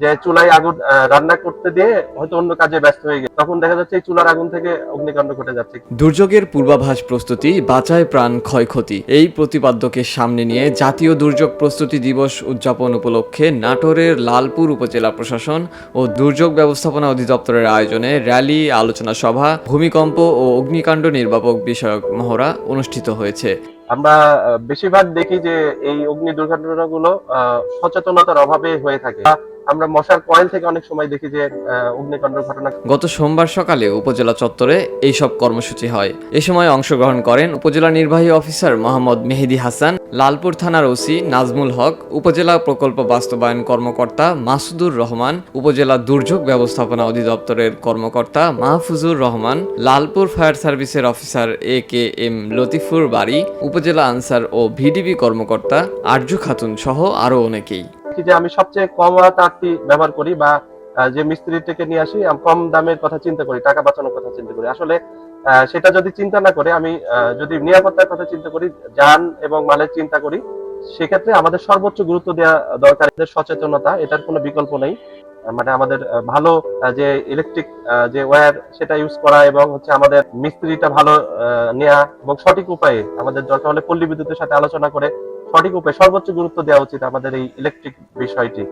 যে চুলায় আগুন রান্না করতে দিয়ে হয়তো অন্য কাজে ব্যস্ত হয়ে গেছে। তখন দেখা যাচ্ছে এই চুলার আগুন থেকে অগ্নিকাণ্ড ঘটে যাচ্ছে। দুর্যোগের পূর্বাভাস প্রস্তুতি বাঁচায় প্রাণ ক্ষয়ক্ষতি। এই প্রতিপাদ্যকে সামনে নিয়ে জাতীয় দুর্যোগ প্রস্তুতি দিবস উদযাপন উপলক্ষে নাটোরের লালপুর উপজেলা প্রশাসন ও দুর্যোগ ব্যবস্থাপনা অধিদপ্তরের আয়োজনে র্যালি আলোচনা সভা ভূমিকম্প ও অগ্নিকাণ্ড নির্বাপক বিষয়ক মহড়া অনুষ্ঠিত হয়েছে। আমরা বেশিরভাগ দেখি যে এই অগ্নি দুর্ঘটনাগুলো সচেতনতার অভাবে হয়ে থাকে। আমরা মশার কয়েল থেকে অনেক সময় দেখি যে আহ, অগ্নিকাণ্ড ঘটনা। গত সোমবার সকালে উপজেলা চত্বরে এইসব কর্মসূচি হয়। এ সময় অংশগ্রহণ করেন উপজেলা নির্বাহী অফিসার মোহাম্মদ মেহেদি হাসান লালপুর থানার ওসি নাজমুল হক উপজেলা প্রকল্প বাস্তবায়ন কর্মকর্তা মাসুদুর রহমান উপজেলা দুর্যোগ ব্যবস্থাপনা অধিদপ্তরের কর্মকর্তা মাহফুজুর রহমান লালপুর ফায়ার সার্ভিসের officer A K M Latifur বাড়ি উপজেলা আনসার ও ভিডিবি কর্মকর্তা আরজু খাতুন সহ আরও অনেকেই। কি যে আমি সবচেয়ে কম তারটি ব্যবহার করি বা যে মিস্ত্রি থেকে নিয়ে আসি কম দামের কথা চিন্তা করি, টাকা বাঁচানোর কথা চিন্তা করি। আসলে সেটা যদি চিন্তা না করে, আমি যদি নিরাপত্তার কথা চিন্তা করি, যান এবং মালের চিন্তা করি, সেক্ষেত্রে আমাদের সর্বোচ্চ গুরুত্ব দেওয়া দরকার এদের সচেতনতা, এটার কোনো বিকল্প নেই। মানে আমাদের ভালো যে ইলেকট্রিক যে ওয়্যার সেটা ইউজ করা এবং হচ্ছে আমাদের মিস্ত্রিটা ভালো নেওয়া এবং সঠিক উপায়ে আমাদের দরকার হলে পল্লী বিদ্যুতের সাথে আলোচনা করে সঠিক উপায়ে সর্বোচ্চ গুরুত্ব দেওয়া উচিত আমাদের এই ইলেকট্রিক বিষয়টি।